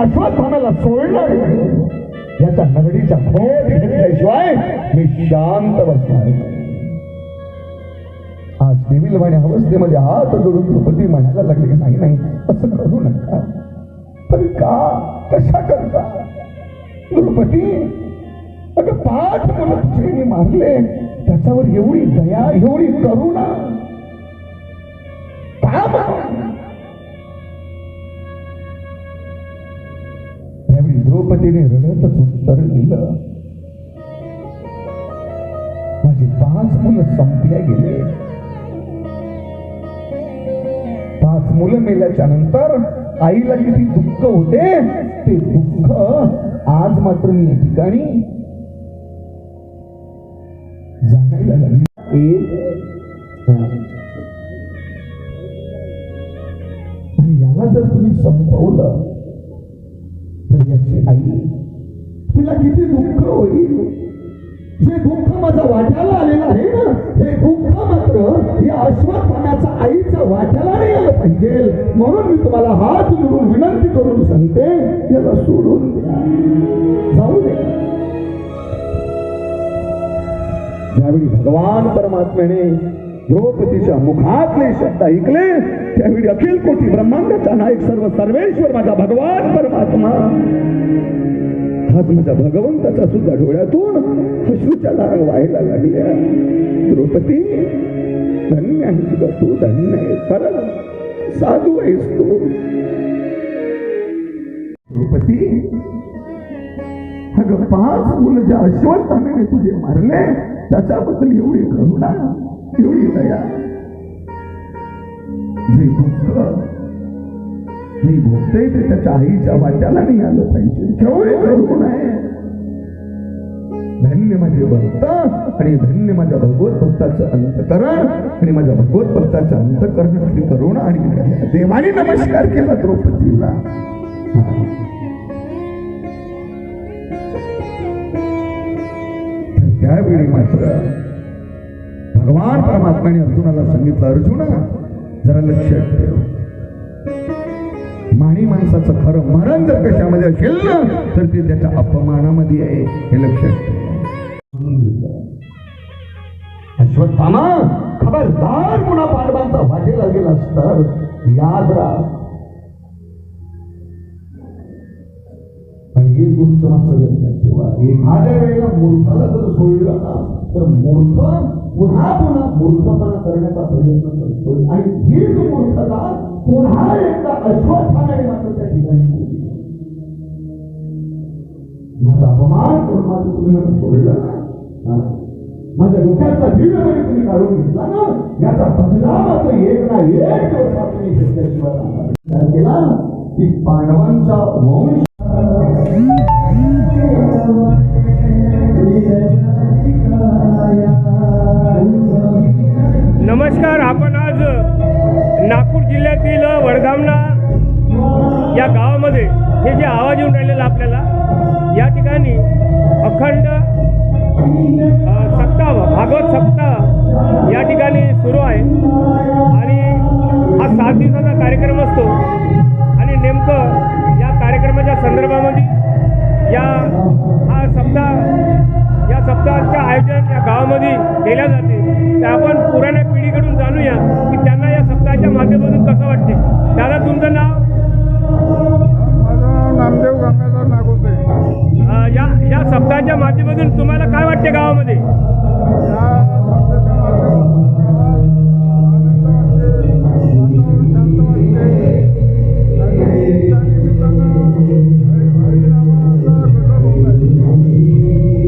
अश्वत्थामाला सोडणार याचा याच्या खोट घेतल्याशिवाय मी शांत बसणार नाही. आज देवीलवाणी अवस्थेमध्ये हात जोडून द्रौपदी म्हणायला लागले नाही नाही असं करू नका. पण का? कशा करता? द्रौपदी अगं पाच मुलं तुझे मारले त्याच्यावर एवढी दया एवढी करुणा त्यावेळी रडतच उत्तर दिलं. माझी पाच मुलं संपल्या गेले. पाच मुलं मेल्याच्या नंतर आईला किती दुःख होते ते दुःख आज मात्र मी या ठिकाणी जाणायला लागली. आणि याला जर तुम्ही संपवलं याची आई. तिला किती दुःख होईल. जे दुःख माझा वाट्याला आलेलं आहे ना हे दुःख मात्र या अश्वत्थाम्याचा आईचं वाट्याला नाही आलं पाहिजे. म्हणून मी तुम्हाला हात जोडून विनंती करून सांगते याला सोडून द्या. जाऊ दे. ज्यावेळी भगवान परमात्म्याने द्रौपदीच्या मुखातले शब्द ऐकले त्यावेळी अखिल कोटी ब्रह्मांडाचा नायक सर्व सर्वेश्वर माझा भगवान परमात्मा. हात माझ्या भगवंताचा सुद्धा डोळ्यातून अश्रूच्या लाग व्हायला लागल्या. द्रौपदी धन्य आहे तुझा तू धन्य आहे परम साधू आहेस तू. द्रौपदी अगं पाच मुलं ज्या अश्वत्थाने तुझे मारले त्याच्याबद्दल एवढी करुणा. एवढी दया जे दुःख मी भोगते ते त्याच्या आईच्या वाट्याला नाही आलं पाहिजे केवढे आहे धन्य माझे भक्त आणि धन्य माझ्या भगवत भक्ताचं अंतकरण आणि माझ्या भगवत भक्ताचं अंतकरण श्री करुणा आणि देवाने नमस्कार केला द्रौपदीला. तर त्यावेळी मात्र भगवान परमात्म्याने अर्जुनाला सांगितलं अर्जुना जरा लक्षात ठेव. माणी माणसाचं खरं मरण जर कशामध्ये असेल ना तर ते त्याच्या अपमानामध्ये आहे. हे लक्षात ठेव. अश्वत्थामा खबरदार पुन्हा पांडवांचा वाटेला गेला तर याद राहा. एक गोष्ट मात्र लक्षात ठेवा एखाद्या वेळेला मूर्खाला जर सोडलं ना तर मूर्ख पुन्हा पुन्हा मूर्खपणा करण्याचा प्रयत्न करतो आणि हीच मूर्खता पुन्हा एकदा अश्वत्थाने मात्र त्या ठिकाणी माझा अपमान करून माझं तुम्ही मला सोडलं ना माझ्या डोक्याचा दीर्घपणे तुम्ही काढून घेतला ना? याचा बदला मात्र एक ना एक दिवस तुम्ही घेतल्याशिवाय केला? की पांडवांचा वंश आज नागपूर जिल्ह्यातील वडगामना या गावामध्ये हे जे आवाज येऊन राहिलेला आपल्याला या ठिकाणी अखंड सप्ताह भागवत सप्ताह हरि- तुम्हाला काय वाटते गावामध्ये?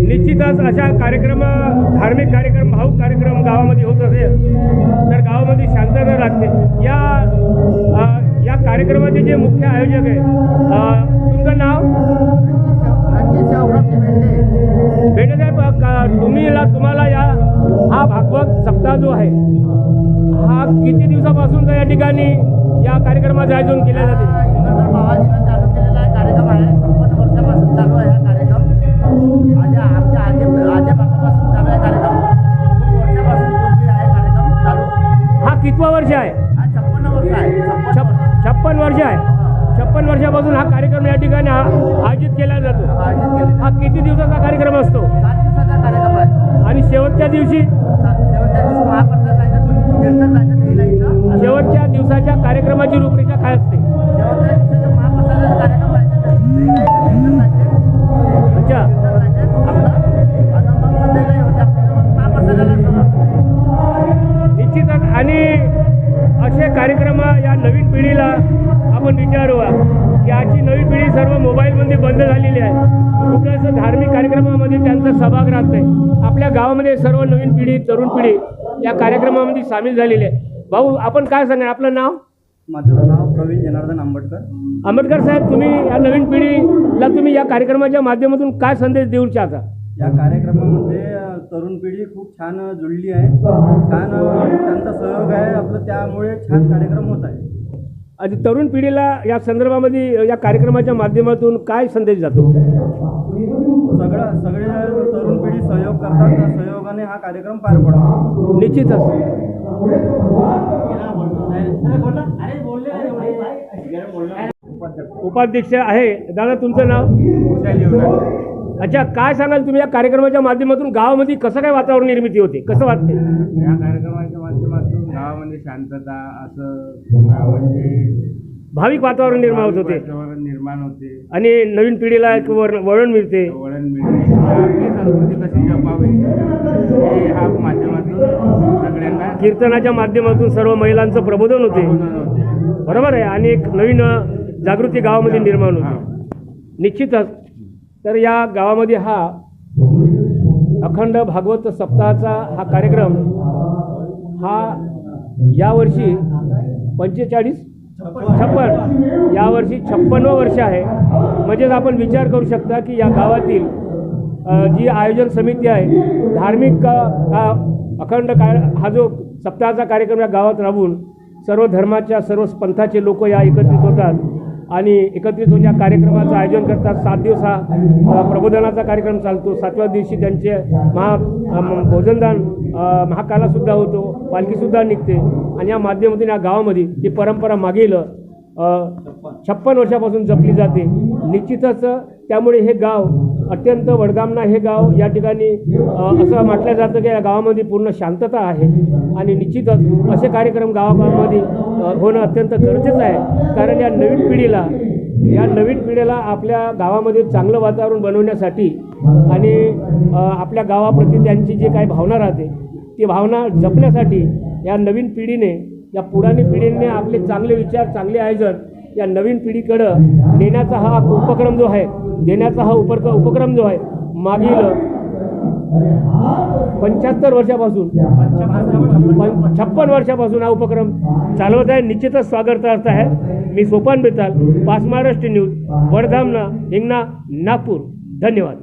निश्चितच अशा कार्यक्रम धार्मिक कार्यक्रम भाऊक कार्यक्रम गावामध्ये होत असेल तर गावामध्ये शांतता राहते या या कार्यक्रमाचे जे मुख्य आयोजक आहे तुमचं नाव? बेटेसाहेब अ, का- तुम्ही तुम्हाला या हा भागवत सप्ताह जो आहे हा किती दिवसापासून या ठिकाणी या कार्यक्रमाचं आयोजन केले जाते? हा छप्पन हा हा कितवा वर्ष आहे? हा छप्पन्न वर्ष आहे. छप्पन वर्ष आहे. वर्षापासून हा कार्यक्रम या ठिकाणी आयोजित केला जातो. हा किती दिवसाचा कार्यक्रम असतो? आणि शेवटच्या दिवशी? शेवटच्या दिवसाच्या कार्यक्रमाची रूपरेषा काय असते? अच्छा. निश्चितच. आणि असे कार्यक्रम या नवीन पिढीला आपण विचार मोबाईलमध्ये बंद झालेली आहे. कुठं असं धार्मिक कार्यक्रमामध्ये त्यांचा सहभाग राहत नाही. आपल्या गावामध्ये सर्व नवीन पिढी तरुण पिढी या कार्यक्रमामध्ये सामील झालेली आहे. भाऊ आपण काय सांगा आपलं नाव? माझं नाव प्रवीण जनार्दन आंबटकर आंबेडकर साहेब तुम्ही या नवीन पिढीला तुम्ही या कार्यक्रमाच्या माध्यमातून काय संदेश देऊ इच्छिता? या कार्यक्रमामध्ये तरुण पिढी खूप छान जुळली आहे. छान त्यांचा सहयोग आहे. आपलं त्यामुळे छान कार्यक्रम होत आहे. तरुण पिढीला या संदर्भामध्ये या कार्यक्रमाच्या माध्यमातून काय संदेश जातो? सगळं सगळे तरुण पिढी सहयोग करतात त्या सहयोगाने हा कार्यक्रम पार पडतो. निश्चितच. उपाध्यक्ष आहे. दादा तुमचं नाव? अच्छा काय सांगाल तुम्ही या कार्यक्रमाच्या माध्यमातून? गावामध्ये कसं काय वातावरण निर्मिती होते? कसं वाटते या कार्यक्रमाच्या गावामध्ये शांतता असं म्हणजे भाविक वातावरण निर्माण होत होते. वातावरण निर्माण होते. आणि नवीन पिढीला एक वळ- वळण मिळते. वळण मिळते. आपली संस्कृती कशी जपावी? हे माध्यमातून सगळ्यांना कीर्तनाच्या माध्यमातून सर्व महिलांचं प्रबोधन होते. बरोबर आहे. आणि एक नवीन अ, जागृती गावामध्ये निर्माण होते. निश्चितच तर या गावामध्ये हा अखंड भागवत सप्ताहाचा हा कार्यक्रम हा यावर्षी पंचेचाळीस छप्पन. यावर्षी छप्पनवं वर्ष आहे. म्हणजेच आपण विचार करू शकता की या गावातील जी आयोजन समिती आहे धार्मिक का, अखंड काय हा जो सप्ताहाचा कार्यक्रम या गावात राबून सर्व धर्माच्या सर्व पंथाचे लोक या एकत्रित होतात. आणि एकत्रित होऊन या कार्यक्रमाचं आयोजन करतात. सात दिवस हा प्रबोधनाचा कार्यक्रम चालतो. सातव्या दिवशी त्यांचे महा भोजनदान महाकालासुद्धा होतो. पालखीसुद्धा निघते. आणि या माध्यमातून या गावामध्ये ही परंपरा मागील छप्पन वर्षापासून जपली जाते. निश्चितच त्यामुळे हे गाव अत्यंत वडगामना हे गाव या ठिकाणी असं म्हटलं जातं की या गावामध्ये पूर्ण शांतता आहे. आणि निश्चितच असे कार्यक्रम गावागावामध्ये होणं अत्यंत गरजेचं आहे. कारण या नवीन पिढीला या नवीन पिढीला आपल्या गावामध्ये चांगलं वातावरण बनवण्यासाठी आणि आपल्या गावाप्रती त्यांची जी काही भावना राहते ती भावना जपण्यासाठी या नवीन पिढीने या पुराणी पिढीने आपले चांगले विचार चांगले आयोजन या नवीन पिढीकडं नेण्याचा हा उपक्रम जो आहे देण्याचा हा उपक उपक्रम जो आहे मागील पंच्याहत्तर वर्षापासून छप्पन वर्षापासून हा उपक्रम चालवत आहे. निश्चितच स्वागतार्थ आहे. मी सोपान बेताल पाच महाराष्ट्र न्यूज वडधामना हिंगणा नागपूर. धन्यवाद.